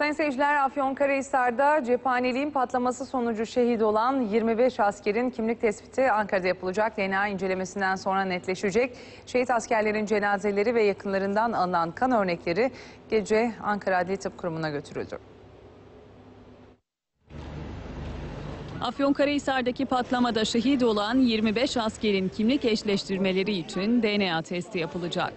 Sayın seyirciler Afyonkarahisar'da cephaneliğin patlaması sonucu şehit olan 25 askerin kimlik tespiti Ankara'da yapılacak. DNA incelemesinden sonra netleşecek. Şehit askerlerin cenazeleri ve yakınlarından alınan kan örnekleri gece Ankara Adli Tıp Kurumu'na götürüldü. Afyonkarahisar'daki patlamada şehit olan 25 askerin kimlik eşleştirmeleri için DNA testi yapılacak.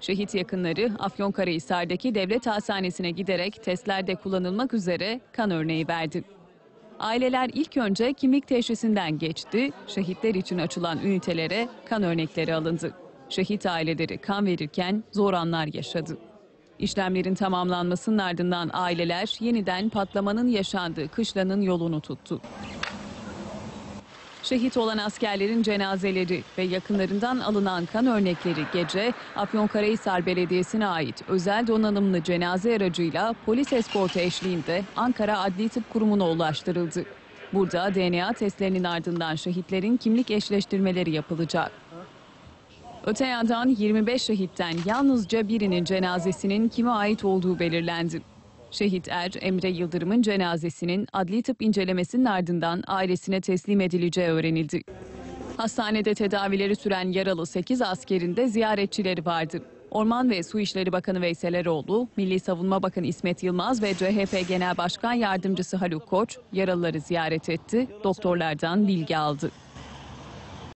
Şehit yakınları Afyonkarahisar'daki devlet hastanesine giderek testlerde kullanılmak üzere kan örneği verdi. Aileler ilk önce kimlik teşhisinden geçti, şehitler için açılan ünitelere kan örnekleri alındı. Şehit aileleri kan verirken zor anlar yaşadı. İşlemlerin tamamlanmasının ardından aileler yeniden patlamanın yaşandığı kışlanın yolunu tuttu. Şehit olan askerlerin cenazeleri ve yakınlarından alınan kan örnekleri gece Afyonkarahisar Belediyesi'ne ait özel donanımlı cenaze aracıyla polis eskortu eşliğinde Ankara Adli Tıp Kurumu'na ulaştırıldı. Burada DNA testlerinin ardından şehitlerin kimlik eşleştirmeleri yapılacak. Öte yandan 25 şehitten yalnızca birinin cenazesinin kime ait olduğu belirlendi. Şehit Er Emre Yıldırım'ın cenazesinin adli tıp incelemesinin ardından ailesine teslim edileceği öğrenildi. Hastanede tedavileri süren yaralı 8 askerin de ziyaretçileri vardı. Orman ve Su İşleri Bakanı Veysel Eroğlu, Milli Savunma Bakanı İsmet Yılmaz ve CHP Genel Başkan Yardımcısı Haluk Koç yaralıları ziyaret etti, doktorlardan bilgi aldı.